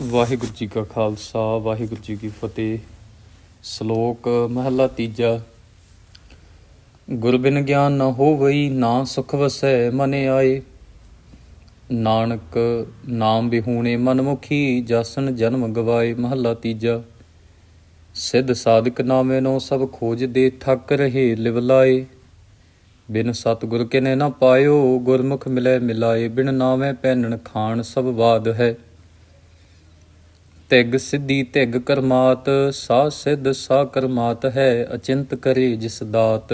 ਵਾਹਿਗੁਰੂ ਜੀ ਕਾ ਖਾਲਸਾ, ਵਾਹਿਗੁਰੂ ਜੀ ਕੀ ਫਤਿਹ। ਸ਼ਲੋਕ ਮਹਲਾ ਤੀਜਾ। ਗੁਰ ਬਿਨ ਗਿਆਨ ਨ ਹੋਵਈ, ਨਾ ਸੁਖ ਵਸੈ ਮਨ ਆਏ। ਨਾਨਕ ਨਾਮ ਬਿਹੂਣੇ ਮਨਮੁਖੀ, ਜਸਨ ਜਨਮ ਗਵਾਏ। ਮਹਲਾ ਤੀਜਾ। ਸਿੱਧ ਸਾਧਕ ਨਾਮੇ ਨੋ ਸਭ ਖੋਜ ਦੇ ਥੱਕ ਰਹੇ ਲਿਵਲਾਏ ਬਿਨ ਸਤਿਗੁਰ ਕਿਨੇ ਨਾ ਪਾਇਓ, ਗੁਰਮੁਖ ਮਿਲੇ ਮਿਲਾਏ। ਬਿਨ ਨਾਵੇਂ ਪੈਨਣ ਖਾਣ ਸਭ ਬਾਦ ਹੈ। ਤਿਗ ਸਿੱਧੀ ਤਿਗ ਕਰਮਾਤ ਸਾ ਸਿੱਧ ਸਾ ਕਰਮਾਤ ਹੈ, ਅਚਿੰਤ ਕਰੇ ਜਿਸ ਦਾਤ।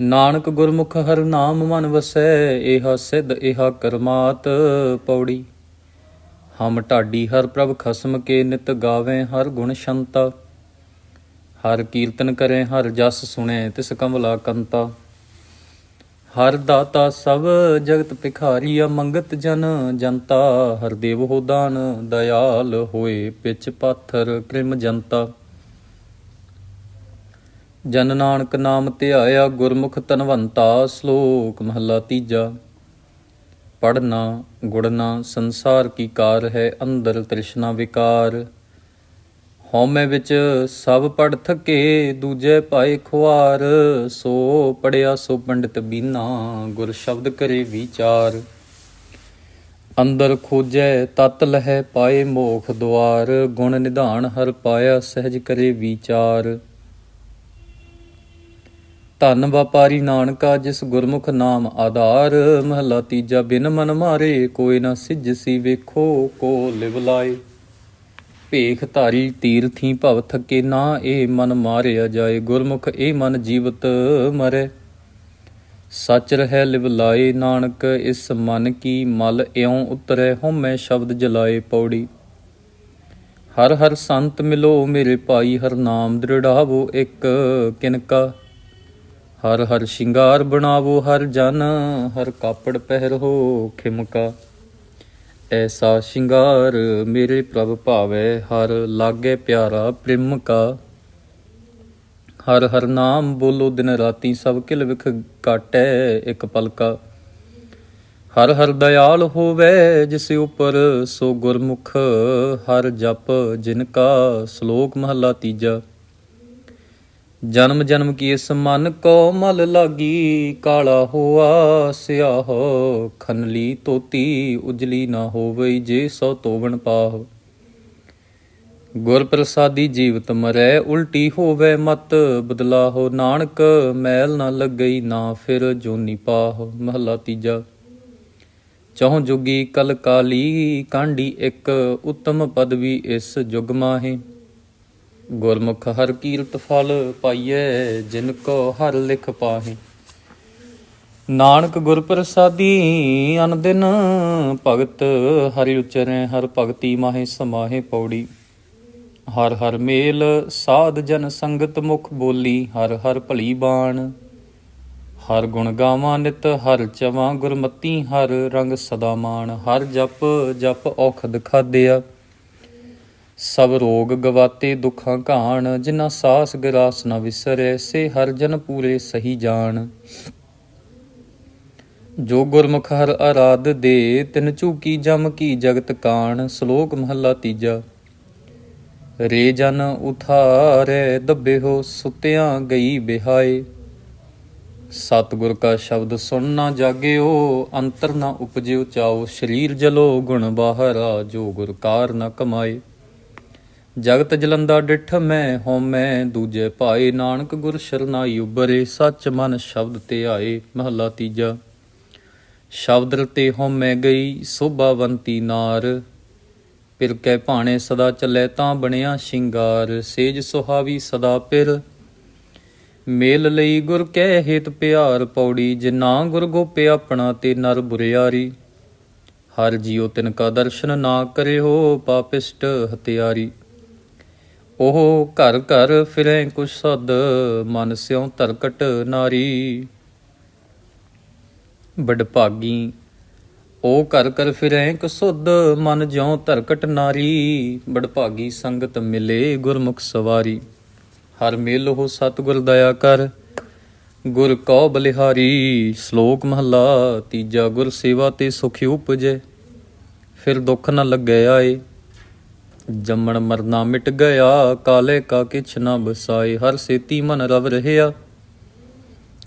ਨਾਨਕ ਗੁਰਮੁਖ ਹਰ ਨਾਮ ਮਨ ਵਸੈ ਇਹਾ ਸਿੱਧ ਇਹਾ ਕਰਮਾਤ। ਪੌੜੀ, ਹਮ ਢਾਡੀ ਹਰ ਪ੍ਰਭ ਖਸਮ ਕੇ ਨਿਤ ਗਾਵੇਂ ਹਰ ਗੁਣ ਸ਼ੰਤਾ। ਹਰ ਕੀਰਤਨ ਕਰੇ ਹਰ ਜਸ ਸੁਣੇ, ਤਿਸ ਕਮਲਾ ਕੰਤਾ। ਹਰ ਦਾਤਾ ਸਭ ਜਗਤ ਭਿਖਾਰੀ ਅਮੰਗਤ ਜਨ ਜਨਤਾ। ਹਰ ਦੇਵ ਹੋ ਦਾਨ, ਦਇਆਲ ਹੋਏ ਪਿਛ ਪਾਥਰ ਕ੍ਰਿਮ ਜਨਤਾ। ਜਨ ਨਾਨਕ ਨਾਮ ਧਿਆਇਆ, ਗੁਰਮੁਖ ਤਨਵੰਤਾ ਸ਼ਲੋਕ ਮਹਲਾ ਤੀਜਾ। ਪੜਨਾ ਗੁੜਨਾ ਸੰਸਾਰ ਕੀ ਕਾਰ ਹੈ, ਅੰਦਰ ਤ੍ਰਿਸ਼ਨਾ ਵਿਕਾਰ। ਹਉਮੈ ਵਿੱਚ ਸਭ ਪੜ ਥਕੇ, ਦੂਜੇ ਪਾਏ ਖੁਆਰ। ਸੋ ਪੜਿਆ ਸੋ ਪੰਡਿਤ ਬੀਨਾ, ਗੁਰ ਸ਼ਬਦ ਕਰੇ ਵਿਚਾਰ। ਅੰਦਰ ਖੋਜੈ ਤਤ ਲਹੈ ਪਾਏ ਮੋਖ ਦੁਆਰ, ਗੁਣ ਨਿਧਾਨ ਹਰ ਪਾਇਆ ਸਹਿਜ ਕਰੇ ਵਿਚਾਰ। ਧੰਨ ਵਪਾਰੀ ਨਾਨਕਾ, ਜਿਸ ਗੁਰਮੁਖ ਨਾਮ ਆਧਾਰ। ਮਹਲਾ ਤੀਜਾ, ਬਿਨ ਮਨ ਮਾਰੇ, ਕੋਈ ਨਾ ਸਿਜਸੀ ਵੇਖੋ, ਕੋ ਲਿਵ ਲਾਏ। ਭੇਖ ਧਾਰੀ ਤੀਰਥੀ ਭਵ ਥਕੇ ਨਾ, ਇਹ ਮਨ ਮਾਰਿਆ ਜਾਏ। ਗੁਰਮੁਖ ਇਹ ਮਨ ਜੀਵਤ ਮਰੇ। ਸੱਚ ਰਹਿ ਲਿਵ ਲਾਏ ਨਾਨਕ, ਇਸ ਮਨ ਕੀ ਮਲ ਇਉ ਉਤਰੈ ਹਉਮੈ ਸ਼ਬਦ ਜਲਾਏ ਪੌੜੀ। ਹਰ ਹਰ ਸੰਤ ਮਿਲੋ ਮੇਰੇ ਭਾਈ, ਹਰ ਨਾਮ ਦ੍ਰਿੜਾਵੋ ਇੱਕ ਕਿਨਕਾ। ਹਰ ਹਰ ਸ਼ਿੰਗਾਰ ਬਣਾਵੋ ਹਰ ਜਨ, ਹਰ ਕਾਪੜ ਪਹਿਰੋ ਖਿਮਕਾ। ਐਸਾ ਸ਼ਿੰਗਾਰ ਮੇਰੇ ਪ੍ਰਭ ਭਾਵੈ, ਹਰ ਲਾਗੇ ਪਿਆਰਾ ਪ੍ਰਿਮ ਕਾ। ਹਰ ਹਰ ਨਾਮ ਬੋਲੋ ਦਿਨ ਰਾਤੀ, ਸਭ ਕਿਲ ਵਿਖ ਕਾਟੈ ਇੱਕ ਪਲਕਾ ਹਰ ਹਰ ਦਇਆਲ ਹੋਵੇ, ਜਿਸ ਉਪਰ ਸੋ ਗੁਰਮੁਖ, ਹਰ ਜਪ ਜਿਨ ਕਾ, ਸ਼ਲੋਕ ਮਹਲਾ ਤੀਜਾ। ਜਨਮ ਜਨਮ ਕੀ ਇਸ ਮਨ ਕੋ ਮਲ ਲਾਗੀ, ਕਾਲਾ ਹੋਆ ਸਿਆਹ। ਖਨਲੀ ਤੋਤੀ ਉਜਲੀ ਨਾ ਹੋਵੇ ਜੇ ਸੋ ਤੋਵਣ ਪਾਹ। ਗੁਰ ਪ੍ਰਸਾਦੀ ਜੀਵਤ ਮਰੈ ਉਲਟੀ ਹੋਵੇ ਮਤ, ਬਦਲਾ ਹੋ ਨਾਨਕ, ਮੈਲ ਨਾ ਲੱਗਈ ਨਾ ਫਿਰ ਜੋਨੀ ਪਾਹ। ਮਹਲਾ ਤੀਜਾ। ਚੌ ਜੁਗੀ ਕਲ ਕਾਲੀ, ਕਾਂਡੀ ਇੱਕ, ਉਤਮ ਪਦਵੀ ਇਸ ਜੁਗ ਮਾਹੇ। ਗੁਰਮੁਖ ਹਰ ਕੀਰਤ ਫਲ ਪਾਈਐ, ਜਿਨ ਕੋ ਹਰ ਲਿਖ ਪਾਹੇ। ਨਾਨਕ ਗੁਰ ਪ੍ਰਸਾਦੀ ਅਨ ਦਿਨ ਭਗਤ ਹਰਿ ਉਚਰੈ, ਹਰ ਭਗਤੀ ਮਾਹੇ ਸਮਾਹੇ ਪੌੜੀ। ਹਰ ਹਰ ਮੇਲ, ਸਾਧ ਜਨ ਸੰਗਤ ਮੁਖ ਬੋਲੀ, ਹਰ ਹਰ ਭਲੀ ਬਾਣ। ਹਰ ਗੁਣ ਗਾਵਾਂ ਨਿਤ, ਹਰ ਚਵਾਂ ਗੁਰਮਤੀ, ਹਰ ਰੰਗ ਸਦਾ ਮਾਨ ਹਰ ਜਪ ਜਪ ਔਖਦ ਖਾਦਿਆ ਸਭ ਰੋਗ ਗਵਾਤੇ ਦੁੱਖਾਂ ਘਾਣ, ਜਿਨ੍ਹਾਂ ਸਾਸ ਗਿਰਾਸ ਨਾ ਵਿਸਰੈ, ਸੇ ਹਰ ਜਨ ਪੂਰੇ ਸਹੀ ਜਾਣ। ਜੋ ਗੁਰਮੁਖ ਹਰ ਆਰਾਧ ਦੇ, ਤਿਨ ਝੂਕੀ ਜਮ ਕੀ ਜਗਤ ਕਾਣ, ਸ਼ਲੋਕ ਮਹੱਲਾ ਤੀਜਾ। ਰੇ ਜਨ ਉਥਾਰੇ ਦੱਬੇ ਹੋ ਸੁਤਿਆਂ ਗਈ ਬਿਹਾਏ। ਸਤਿਗੁਰ ਕਾ ਸ਼ਬਦ ਸੁਣ ਨਾ ਜਾਗਿਓ, ਅੰਤਰ ਨਾ ਉਪਜਿਓ ਚਾਓ, ਸਰੀਰ ਜਲੋ ਗੁਣ ਬਾਹਰਾ ਜੋ ਗੁਰ ਕਾਰ ਨਾ ਕਮਾਏ। ਜਗਤ ਜਲੰਦਾ ਡਿਠ ਮੈਂ ਹਉਮੈ ਦੂਜੇ ਭਾਏ ਨਾਨਕ ਗੁਰ ਸ਼ਰਨਾਈ ਉਬਰੇ ਸੱਚ ਮਨ ਸ਼ਬਦ ਤੇ ਆਏ ਮਹੱਲਾ ਤੀਜਾ। ਸ਼ਬਦ ਰਤੇ ਹਉਮੈ ਗਈ ਸੋਭਾਵੰਤੀ ਨਾਰ। ਪਿਰ ਕੈ ਭਾਣੇ ਸਦਾ ਚੱਲੇ ਤਾਂ ਬਣਿਆ ਸ਼ਿੰਗਾਰ, ਸੇਜ ਸੁਹਾਵੀ ਸਦਾ ਪਿਰ। ਮੇਲ ਲਈ ਗੁਰ ਕੈ ਹੇਤ ਪਿਆਰ ਪੌੜੀ, ਜਿਨਾ ਗੁਰ ਗੋਪੇ ਆਪਣਾ ਤੇ ਨਰ ਬੁਰਿਆਰੀ। ਹਰ ਜੀਉ ਤਿਨ ਕਾ ਦਰਸ਼ਨ ਨਾ ਕਰਿਓ, ਪਾਪਿਸ਼ਟ ਹਤਿਆਰੀ ਉਹ ਘਰ ਘਰ ਫਿਰੈ ਕੁਛ ਸਦ, ਮਨ ਸਿਉ ਧਰਕਟ ਨਾਰੀ। ਬੜਭਾਗੀ, ਉਹ ਘਰ ਘਰ ਫਿਰੈ ਕਸੁੱਧ ਮਨ ਜਿਉ ਧਰਕਟ ਨਾਰੀ। ਬੜਭਾਗੀ ਸੰਗਤ ਮਿਲੇ ਗੁਰਮੁਖ ਸਵਾਰੀ। ਹਰ ਮੇਲ ਹੋ ਸਤਿਗੁਰ ਦਇਆ ਕਰ, ਗੁਰ ਕਉ ਬਲਿਹਾਰੀ। ਸ਼ਲੋਕ ਮਹਲਾ, ਤੀਜਾ ਗੁਰ ਸੇਵਾ ਤੇ ਸੁਖ ਉਪਜੈ, ਫਿਰ ਦੁੱਖ ਨਾ ਲੱਗੇ ਆਏ। ਜੰਮਣ ਮਰਨਾ ਮਿਟ ਗਿਆ, ਕਾਲੇ ਕਾ ਕਿਛ ਨਾ ਬਸਾਏ ਹਰ ਸੇਤੀ ਮਨ ਰਵ ਰਹਿਆ।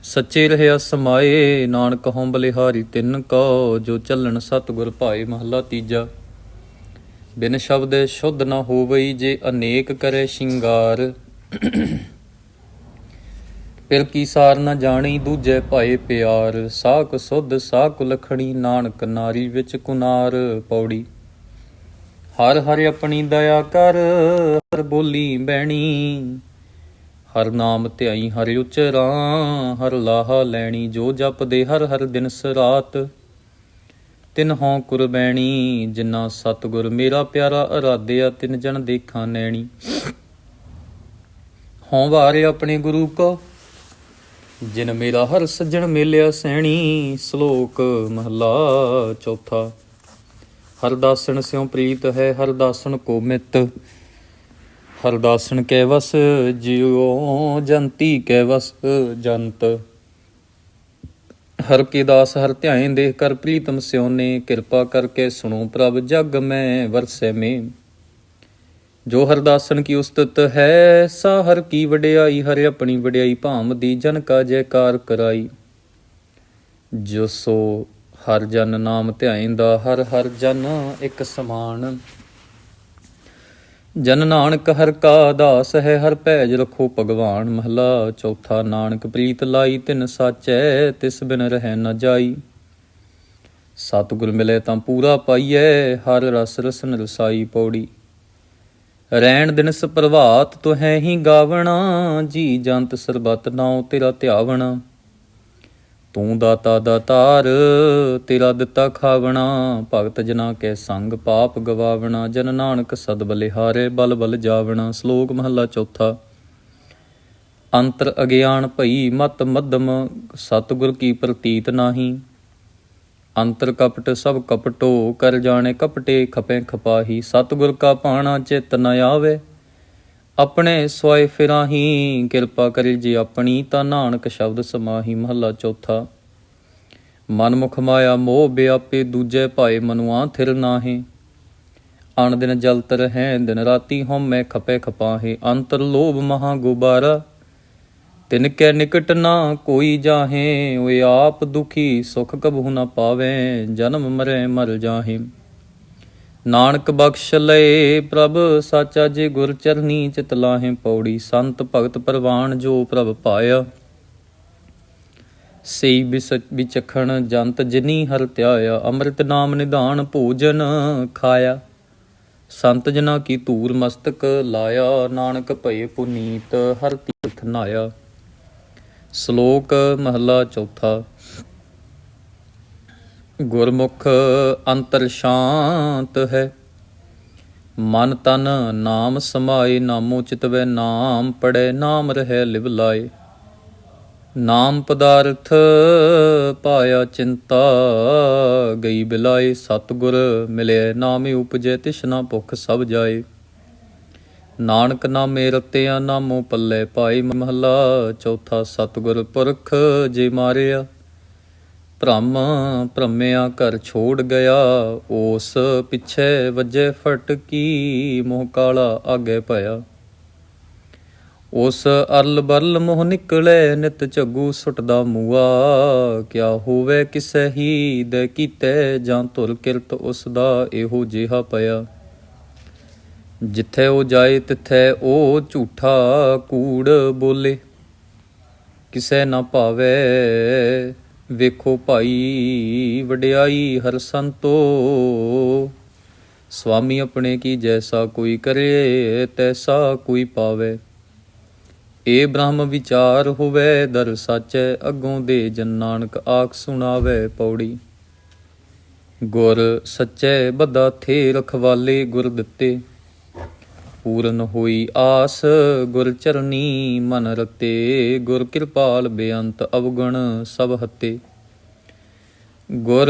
ਸੱਚੇ ਰਹਿਆ ਸਮਾਏ, ਨਾਨਕ ਹਉ ਬਲਿਹਾਰੀ ਤਿੰਨ ਕੋ, ਜੋ ਚੱਲਣ ਸਤਿਗੁਰ ਭਾਏ ਮਹਲਾ ਤੀਜਾ। ਬਿਨ ਸ਼ਬਦ ਸ਼ੁੱਧ ਨਾ ਹੋਵਈ ਜੇ ਅਨੇਕ ਕਰੇ ਸ਼ਿੰਗਾਰ। ਪਿਰ ਕੀ ਸਾਰ ਨਾ ਜਾਣੀ ਦੂਜੇ ਭਾਏ ਪਿਆਰ। ਸਾਖ ਸੁਧ ਸਾਖ ਲਖਣੀ ਨਾਨਕ ਨਾਰੀ ਵਿੱਚ ਕੁਨਾਰ। ਪੌੜੀ ਹਰ ਹਰ ਆਪਣੀ ਦਇਆ ਕਰ, ਹਰ ਬੋਲੀ ਬੈਣੀ ਹਰ ਨਾਮ ਧਿਆਈ, ਹਰ ਉਚਰਾਂ ਹਰ ਲਾਹਾ ਲੈਣੀ, ਜੋ ਜਪਦੇ ਹਰ ਹਰ ਦਿਨ ਸਰਾਤ। ਤਿਨ ਹਉ ਕੁਰਬੈਣੀ ਜਿਨ੍ਹਾਂ ਸਤਿਗੁਰ ਮੇਰਾ ਪਿਆਰਾ ਅਰਾਧਿਆ, ਤਿਨ ਜਨ ਦੇਖਾਂ ਨੈਣੀ। ਹਉ ਵਾਰੇ ਆਪਣੇ ਗੁਰੂ ਕੋ, ਜਿਨ ਮੇਰਾ ਹਰ ਸੱਜਣ ਮੇਲਿਆ ਸੈਣੀ ਸ਼ਲੋਕ ਮਹਲਾ ਚੌਥਾ। ਹਰਦਾਸਨ ਸਿਉ ਪ੍ਰੀਤ ਹੈ ਹਰਦਾਸਨ ਕੋ ਮਿੱਤ। ਹਰਦਾਸਨ ਕੈ ਵਸ, ਜਿਉ ਜੰਤੀ ਕੈ ਵਸ, ਜੰਤ। ਹਰ ਕੀ ਦਾਸ, ਹਰ ਧਿਆਏ ਦੇਖ ਕਰ, ਪ੍ਰੀਤਮ ਸਿਉਨੇ ਕਿਰਪਾ ਕਰਕੇ ਸੁਣੋ ਪ੍ਰਭ, ਜਗ ਮੈਂ ਵਰਸੈ ਮੇ ਜੋ ਹਰਦਾਸਨ ਕੀ ਉਸਤਤ ਹੈ, ਸਾ ਹਰ ਕੀ ਵਡਿਆਈ, ਹਰ ਆਪਣੀ ਵਡਿਆਈ ਭਾਮ ਦੀ ਜਨ ਕਾ ਜੈਕਾਰ ਕਰਾਈ। ਜੋ ਸੋ ਹਰ ਜਨ ਨਾਮ ਧਿਆਇਂਦਾ, ਹਰ ਹਰ ਜਨ ਇੱਕ ਸਮਾਨ। ਜਨ ਨਾਨਕ ਹਰ ਕਾ ਦਾਸ ਹੈ, ਹਰ ਭੈਜ ਰਖੋ ਭਗਵਾਨ। ਮਹਲਾ ਚੌਥਾ, ਨਾਨਕ ਪ੍ਰੀਤ ਲਾਈ, ਤਿਨ ਸਾਚੈ, ਤਿਸ ਬਿਨ ਰਹਿ ਨ ਜਾਈ। ਸਤਿਗੁਰ ਮਿਲੇ ਤਾਂ ਪੂਰਾ ਪਾਈਐ, ਹਰ ਰਸ ਰਸਨ ਰਸਾਈ ਪੌੜੀ। ਰੈਣ ਦਿਨ ਪ੍ਰਭਾਤ ਤੋ ਹੈ ਹੀ ਗਾਵਣਾ, ਜੀ ਜੰਤ ਸਰਬਤ ਨਾਉ ਤੇਰਾ ਧਿਆਵਣਾ। ਤੂੰ ਦਾਤਾ ਦਾ ਤਾਰ ਤੇਰਾ ਦਿੱਤਾ ਖਾਵਣਾ। ਭਗਤ ਜਨਾ ਕੇ ਸੰਗ ਪਾਪ ਗਵਾਵਣਾ। ਜਨ ਨਾਨਕ ਸਦ ਬਲਿਹਾਰੇ ਬਲ ਬਲ ਜਾਵਣਾ। ਸ਼ਲੋਕ ਮਹੱਲਾ ਚੌਥਾ। ਅੰਤਰ ਅਗਿਆਨ ਭਈ ਮਤ ਮੱਧਮ, ਸਤਿਗੁਰ ਕੀ ਪ੍ਰਤੀਤ ਨਾਹੀ। ਅੰਤਰ ਕਪਟ ਸਭ ਕਪਟੋ, ਕਰ ਜਾਣੇ ਕਪਟੇ ਖਪੇ ਖਪਾਹੀ। ਸਤਿਗੁਰ ਕਾ ਪਾਣਾ ਚਿਤ ਨ ਆਵੇ। ਆਪਣੇ ਸੋਏ ਫਿਰਾਹੀ ਕਿਰਪਾ ਕਰੇ ਜੀ ਆਪਣੀ ਤਾਂ ਨਾਨਕ ਸ਼ਬਦ ਸਮਾਹੀ ਮਹੱਲਾ ਚੌਥਾ। ਮਨ ਮੁਖ ਮਾਇਆ ਮੋਹ ਬਿਆਪੇ ਦੂਜੇ ਭਾਏ ਮਨੁਆ ਥਿਰ ਨਾਹੀ। ਅਣ ਦਿਨ ਤਰ ਹੈ, ਦਿਨ ਰਾਤੀ ਹਉਮੈ ਖਪੇ ਖਪਾਹੇ। ਅੰਤਰ ਲੋਭ ਮਹਾ ਗੁਬਾਰਾ, ਤਿਨ ਕੈ ਨਿਕਟ ਨਾ ਕੋਈ ਜਾਹੇ। ਓਏ ਆਪ ਦੁਖੀ ਸੁਖ ਕਬਹੁ ਨਾ ਪਾਵੇ, ਜਨਮ ਮਰੈ ਮਰ ਜਾਹੇ। ਨਾਨਕ ਬਖਸ਼ ਲਏ ਪ੍ਰਭ, ਸਾਚਾ ਜੇ ਗੁਰ ਚਰਨੀ ਚਿਤ ਲਾਹੇ ਪੌੜੀ, ਸੰਤ ਭਗਤ ਪ੍ਰਵਾਨ ਜੋ ਪ੍ਰਭ ਪਾਇਆ। ਸਈ ਬਿਸ, ਵਿਚਖਣ ਜੰਤ ਜਿਨੀ ਹਰ ਧਿਆਇਆ, ਅੰਮ੍ਰਿਤ ਨਾਮ ਨਿਧਾਨ ਭੋਜਨ ਖਾਇਆ। ਸੰਤ ਜਨਾ ਕੀ ਧੂਰ ਮਸਤਕ ਲਾਇਆ, ਨਾਨਕ ਭਏ ਪੁਨੀਤ ਹਰ ਤੀਰਥ ਨਾਇਆ। ਸ਼ਲੋਕ ਮਹਲਾ ਚੌਥਾ। ਗੁਰਮੁਖ ਅੰਤਰ ਸ਼ਾਂਤ ਹੈ। ਮਨ ਤਨ ਨਾਮ ਸਮਾਏ, ਨਾਮੋ ਚਿਤਵੇ ਨਾਮ ਪੜੈ ਨਾਮ ਰਹਿ ਲਿਵ ਲਾਏ। ਨਾਮ ਪਦਾਰਥ ਪਾਇਆ ਚਿੰਤਾ, ਗਈ ਬਿਲਾਏ, ਸਤਗੁਰ ਮਿਲੇ ਨਾਮੇ ਉਪਜੈ ਤਿਸ਼ਨਾ ਭੁਖ ਸਭ ਜਾਏ। ਨਾਨਕ ਨਾਮੇ ਰਤਿਆ, ਨਾਮੋ ਪੱਲੇ ਪਾਈ ਮਹਲਾ, ਚੌਥਾ ਸਤਗੁਰ ਪੁਰਖ ਜੇ ਮਾਰਿਆ। ਭ੍ਰਮ ਭ੍ਰਮਿਆ ਘਰ ਛੋੜ ਗਿਆ, ਉਸ ਪਿੱਛੇ ਵੱਜੇ ਫਟਕੀ ਮੋਹ ਕਾਲਾ ਆਗੇ ਭਇਆ। ਉਸ ਅਰਲ ਬਰਲ ਮੋਹ ਨਿਕਲੇ, ਨਿਤ ਝੱਗੂ ਸੁੱਟਦਾ ਮੂਆ। ਕਿਆ ਹੋਵੇ ਕਿਸੇ ਹੀ ਦੇ ਕੀਤੇ, ਜਾਂ ਧੁਰ ਕਿਰਤ ਉਸ ਦਾ ਇਹੋ ਜਿਹਾ ਪਿਆ ਜਿੱਥੇ ਉਹ ਜਾਏ, ਤਿੱਥੇ ਉਹ ਝੂਠਾ ਕੂੜ ਬੋਲੇ। ਕਿਸੇ ਨਾ ਭਾਵੇ ਵੇਖੋ ਭਾਈ ਵਡਿਆਈ ਹਰ ਸੰਤੋ। ਸੁਆਮੀ ਆਪਣੇ ਕੀ ਜੈਸਾ ਕੋਈ ਕਰੇ, ਤੈਸਾ ਕੋਈ ਪਾਵੇ। ਏ ਬ੍ਰਹਮ ਵਿਚਾਰ ਹੋਵੇ, ਦਰ ਸੱਚੈ ਅਗੋਂ ਦੇ ਜਨ ਨਾਨਕ ਆਖ ਸੁਣਾਵੇ ਪੌੜੀ। ਗੁਰ ਸੱਚੇ ਬੱਦਾ ਥੇ ਰਖਵਾਲੇ ਗੁਰ ਦਿੱਤੇ। ਪੂਰਨ ਹੋਈ ਆਸ, ਗੁਰ ਚਰਨੀ ਮਨ ਰਤੇ, ਗੁਰ ਕਿਰਪਾਲ ਬੇਅੰਤ ਅਵਗਣ ਸਭ ਹਤੇ। ਗੁਰ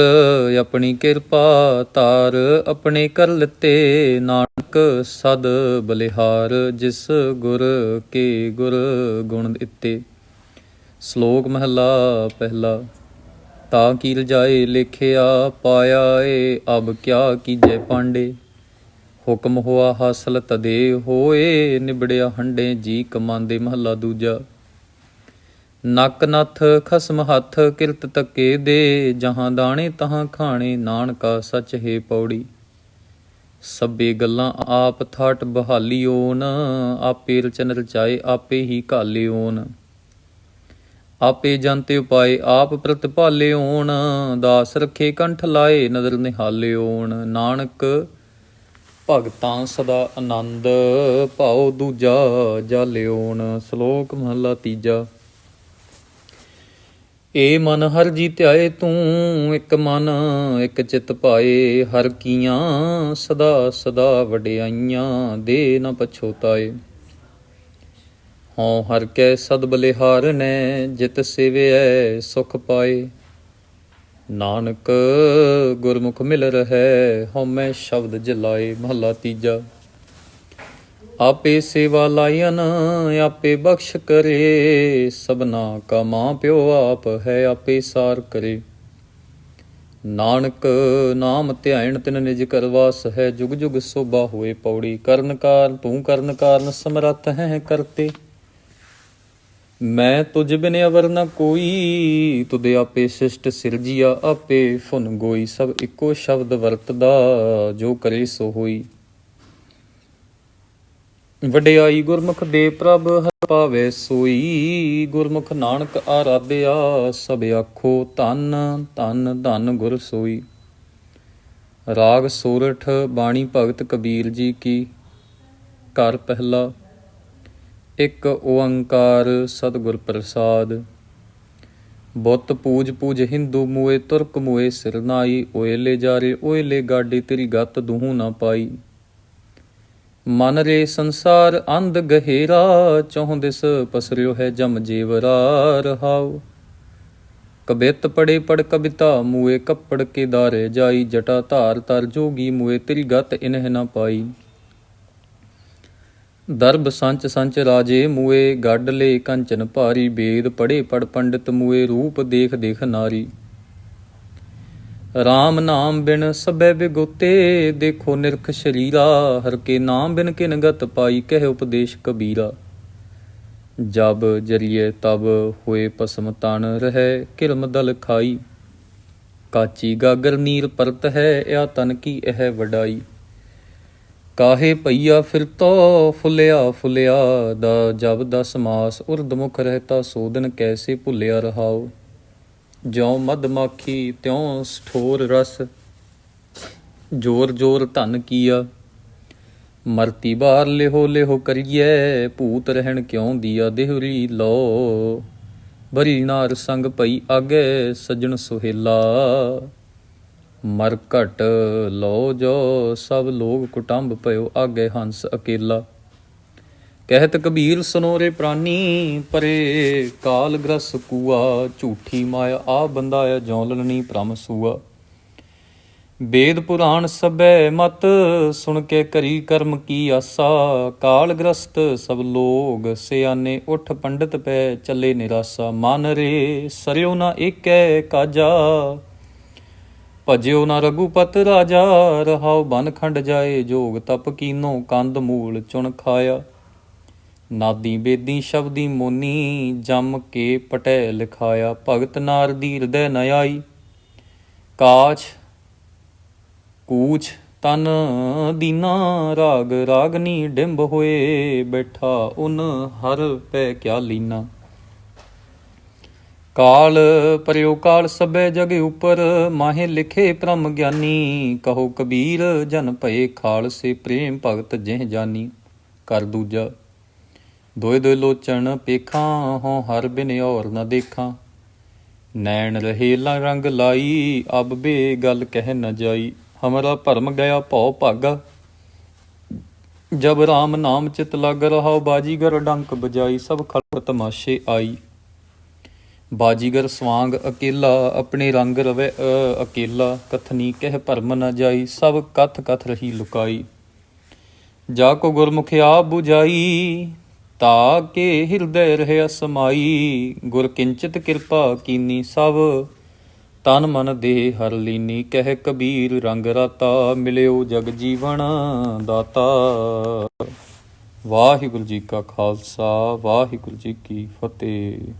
ਆਪਣੀ ਕਿਰਪਾ ਤਾਰ ਆਪਣੇ ਕਰ ਲਿਤੇ, ਨਾਨਕ ਸਦ ਬਲਿਹਾਰ, ਜਿਸ ਗੁਰ ਕੇ ਗੁਰ ਗੁਣ ਦਿੱਤੇ। ਸ਼ਲੋਕ ਮਹਲਾ ਪਹਿਲਾ, ਤਾਂ ਕੀ ਜਾਏ ਲਿਖਿਆ, ਪਾਇਆ ਏ ਅਬ ਕਿਆ ਕੀਜੈ ਪਾਂਡੇ। ਹੁਕਮ ਹੋਆ ਹਾਸਲ ਤਦੇ ਹੋਏ, ਨਿਬੜਿਆ ਹੰਡੇ ਜੀ ਕਮਾਂਦੇ ਮਹੱਲਾ ਦੂਜਾ। ਨੱਕ ਨੱਥ ਖਸਮ ਹੱਥ ਕਿਰਤ ਤੱਕੇ ਦੇ, ਜਹਾਂ ਦਾਣੇ ਤਹਾਂ ਖਾਣੇ, ਨਾਨਕਾ ਸੱਚ ਹੈ ਪੌੜੀ। ਸਭੇ ਗੱਲਾਂ ਆਪ ਥਾਟ ਬਹਾਲੀ ਓਨ, ਆਪੇ ਰਚਨ ਰਚਾਏ ਆਪੇ ਹੀ ਘਾਲੇ ਓਨ। ਆਪੇ ਜੰਤੇ ਉਪਾਏ ਆਪ ਪ੍ਰਤਿਪਾਲੇ ਓਣ ਦਾਸ ਰਖੇ ਕੰਠ ਲਾਏ, ਨਦਰ ਨਿਹਾਲੇ ਓਣ ਨਾਨਕ ਭਗਤਾਂ ਸਦਾ ਆਨੰਦ ਭਾਉ ਦੂਜਾ ਜਾਲਿਓਣ ਸ਼ਲੋਕ ਮਹਲਾ ਤੀਜਾ। ਏ ਮਨ ਹਰ ਜੀ ਧਿਆਏ ਤੂੰ ਇੱਕ ਮਨ, ਇੱਕ ਚਿਤ ਪਾਏ। ਹਰ ਕੀਆਂ ਸਦਾ ਸਦਾ ਵਡਿਆਈਆਂ, ਦੇ ਨ ਪਛੋਤਾਏ ਹਉ ਹਰ ਕੈ ਸਦ ਬਲਿਹਾਰ ਨੇ ਜਿਤ ਸੇਵਿਐ ਸੁਖ ਪਾਏ। ਨਾਨਕ, ਗੁਰਮੁਖ ਮਿਲ ਰਹੈ, ਹਉਮੈ ਸ਼ਬਦ ਜਲਾਏ ਮਹਲਾ ਤੀਜਾ। ਆਪੇ ਸੇਵਾ ਲਾਇਨ, ਆਪੇ ਬਖਸ਼ ਕਰੇ, ਸਭਨਾ ਕਾ ਮਾਂ ਪਿਓ ਆਪ ਹੈ, ਆਪੇ ਸਾਰ ਕਰੇ। ਨਾਨਕ, ਨਾਮ ਧਿਆਇਣ ਤਿਨ ਨਿਜ ਕਰਵਾਸ ਹੈ, ਜੁਗ ਜੁਗ ਸੋਭਾ ਹੋਏ ਪੌੜੀ ਕਰਨ ਕਾਰਨ ਤੂੰ ਕਰਨ ਕਾਰਨ ਸਮਰੱਥ ਹੈ ਕਰਤੇ। ਮੈਂ ਤੁਝ ਬਿਨ ਅਵਰ ਨ ਕੋਈ ਤੁਦੇ ਆਪੇ ਸਿਸ਼ਟ ਸਿਰਜੀਆ ਆਪੇ ਫੁਨ ਗੋਈ, ਸਭ ਇੱਕੋ ਸ਼ਬਦ ਵਰਤਦਾ ਜੋ ਕਰੇ ਸੋ ਹੋਈ। ਵਡਿਆਈ ਗੁਰਮੁਖ ਦੇ ਪ੍ਰਭ ਹਰ ਪਾਵੇ ਸੋਈ, ਗੁਰਮੁਖ ਨਾਨਕ ਆਰਾਧਿਆ, ਸਭ ਆਖੋ ਧੰਨ ਧੰਨ ਧੰਨ ਗੁਰ ਸੋਈ। ਰਾਗ ਸੋਰਠ ਬਾਣੀ ਭਗਤ ਕਬੀਰ ਜੀ ਕੀ, ਘਰ ਪਹਿਲਾ ਇੱਕ ਓੰਕਾਰ ਸਤਿਗੁਰ ਪ੍ਰਸਾਦ। ਬੁੱਤ ਪੂਜ ਪੂਜ ਹਿੰਦੂ ਮੂਏ, ਤੁਰਕ ਮੂਏ ਸਿਰਨਾਈ ਓਏਲੇ ਜਾਰੇ ਓਏਲੇ ਗਾਡੀ, ਤੇਰੀ ਗੱਤ ਦੂਹੂ ਨਾ ਪਾਈ। ਮਨ ਰੇ ਸੰਸਾਰ ਅੰਧ ਗਹਿਰਾ, ਚੌਹ ਦਿਸ ਪਸਰਿਓ ਹੈ ਜਮ ਜੀਵਰਾ, ਰਹਾਉ। ਕਬਿਤ ਪੜੇ ਪੜ ਕਵਿਤਾ ਮੂਏ ਕੱਪੜ ਕੇ ਦਾਰੇ ਜਾਈ, ਜਟਾ ਧਾਰ ਤਰ ਜੋਗੀ ਮੂਏ, ਤੇਰੀ ਗਤ ਇਨਹ ਨਾ ਪਾਈ। ਦਰਬ ਸੰਚ ਸੰਚ ਰਾਜੇ ਮੂਏ, ਗੱਡ ਲੇ ਕੰਚਨ ਭਾਰੀ ਬੇਦ ਪੜੇ ਪੜ ਪੰਡਿਤ ਮੂਏ, ਰੂਪ ਦੇਖ ਦੇਖ ਨਾਰੀ। RAM ਨਾਮ ਬਿਨ ਸਭੈ ਬਿਗੋਤੇ, ਦੇਖੋ ਨਿਰਖ ਸ਼ਰੀਰਾ, ਹਰ ਕੇ ਨਾਮ ਬਿਨ ਕਿਨ ਗਤ ਪਾਈ, ਕਹਿ ਉਪਦੇਸ਼ ਕਬੀਰਾ। ਜਬ ਜਰੀਏ ਤਬ ਹੋਏ ਪਸਮ ਤਨ ਰਹਿ ਕਿਰਮ ਦਲ ਖਾਈ। ਕਾਚੀ ਗਾਗਰ ਨੀਰ ਪਰਤ ਹੈ ਇਹ ਤਨ ਕੀ ਇਹ ਵਡਾਈ। ਕਾਹੇ ਪਈਆ ਫਿਰਤੋ ਫੁੱਲਿਆ ਫੁੱਲਿਆ ਦਾ ਜਬ ਦਾ ਸਮਾਸ ਉਰਦ ਮੁਖ ਰਹਤਾ ਸੋਦਨ ਕੈਸੇ ਭੁੱਲਿਆ ਰਹਾਓ ਜਿਉ ਮਧਮਾਖੀ ਤਿਉ ਸਠੋਰ ਰਸ, ਜੋਰ ਜੋਰ ਧਨ ਕੀਆ। ਮਰਤੀ ਬਾਰ ਲਿਹੋ ਲਿਹੋ ਕਰੀਏ ਭੂਤ ਰਹਿਣ ਕਿਉ ਦੀਆ ਦੇਹਰੀ ਲੋ? ਬਰੀ ਨਾਰ ਸੰਗ ਪਈ ਆਗੇ ਸਜਣ ਸੁਹੇਲਾ। ਮਰ ਘਟ ਲੋ ਜੋ ਸਭ ਲੋਗ ਕੁਟੰਬ ਭਇਓ ਆਗੇ ਹੰਸ ਅਕੇਲਾ। ਕਹਿਤ ਕਬੀਰ ਸਨੋਰੇ ਪ੍ਰਾਨੀ, ਪਰੇ ਕਾਲ ਗ੍ਰਸ ਕੂਆ, ਝੂਠੀ ਮਾਇਆ ਆ ਬੰਦਾਇਆ ਜੌਲਣੀ ਭ੍ਰਮ ਸੂਆ। ਵੇਦ ਪੁਰਾਣ ਸਭੈ ਮਤ, ਸੁਣ ਕੇ ਕਰੀ ਕਰਮ ਕੀ ਆਸਾ। ਕਾਲ ਗ੍ਰਸਤ ਸਭ ਲੋਗ, ਸਿਆਨੇ ਉਠ ਪੰਡਤ ਪੈ ਚੱਲੇ ਨਿਰਾਸਾ। ਮਨ ਰੇ ਸਰਿਓ ਨਾ ਏਕੈ ਕਾਜਾ। ਭਜਿਓ ਨਾ ਰਘੂਪਤ ਰਾਜਾ, ਰਹਾਉ ਬਨ ਖੰਡ ਜਾਏ ਜੋਗ, ਤਪ ਕੀਨੋ ਕੰਦ ਮੂਲ ਚੁਣ ਖਾਇਆ। ਨਾਦੀ ਬੇਦੀ ਸ਼ਬਦੀ ਮੋਨੀ, ਜਮ ਕੇ ਪਟੈ ਲਿਖਾਇਆ, ਭਗਤ ਨਾਰਦੀ ਹਿਰਦੈ ਨ ਆਈ। ਕਾਛ ਕੂਛ ਤਨ ਦੀਨਾ, ਰਾਗ ਰਾਗਨੀ ਡਿੰਬ ਹੋਏ, ਬੈਠਾ ਉਨ ਹਰ ਪੈ ਕਿਆ ਲੀਨਾ। ਕਾਲ ਪਰਿਓ ਕਾਲ ਸਭੈ ਜਗ ਉਪਰ, ਮਾਹੇ ਲਿਖੇ ਪ੍ਰਮ ਗਿਆਨੀ। ਕਹੋ ਕਬੀਰ, ਜਨ ਭਏ ਖਾਲਸੇ ਪ੍ਰੇਮ ਭਗਤ ਜਿਹ ਜਾਨੀ। ਕਰ ਦੂਜਾ, ਦੋਇ ਦੋਏ ਲੋਚਣ ਪੇਖਾਂ ਹੋ ਹਰ ਬਿਨ ਔਰ ਨ ਦੇਖਾਂ। ਨੈਣ ਰਹੇ ਲਾ ਰੰਗ ਲਾਈ, ਅਬ ਬੇ ਗੱਲ ਕਹਿ ਨ ਜਾਈ। ਹਮਰਾ ਭਰਮ ਗਿਆ ਭਉ ਭਾਗਾ। ਜਬ RAM ਨਾਮ ਚਿਤ ਲਗ ਰਹਾ ਬਾਜੀਗਰ ਡੰਕ ਬਜਾਈ, ਸਭ ਖਲਕ ਤਮਾਸ਼ੇ ਆਈ। ਬਾਜੀਗਰ ਸਵਾਂਗ ਅਕੇਲਾ, ਆਪਣੇ ਰੰਗ ਰਵੇ ਅਕੇਲਾ ਕਥਨੀ ਕਹਿ ਭਰਮ ਨ ਜਾਈ, ਸਭ ਕਥ ਕਥ ਰਹੀ ਲੁਕਾਈ। ਜਾ ਕੋ ਗੁਰਮੁਖ ਆਪ 부ਜਾਈ ਤਾ ਕੇ ਹਿਰਦੈ ਰਹਿ ਸਮਾਈ ਗੁਰ ਕਿੰਚਿਤ ਕਿਰਪਾ ਕੀਨੀ ਸਭ, ਤਨ ਮਨ ਦੇ ਹਰ ਲੀਨੀ। ਕਹਿ ਕਬੀਰ ਰੰਗ ਰਾਤਾ, ਮਿਲਿਓ ਜਗ ਜੀਵਨ ਦਾਤਾ। ਵਾਹਿਗੁਰੂ ਜੀ ਕਾ ਖਾਲਸਾ, ਵਾਹਿਗੁਰੂ ਜੀ ਕੀ ਫਤਿਹ।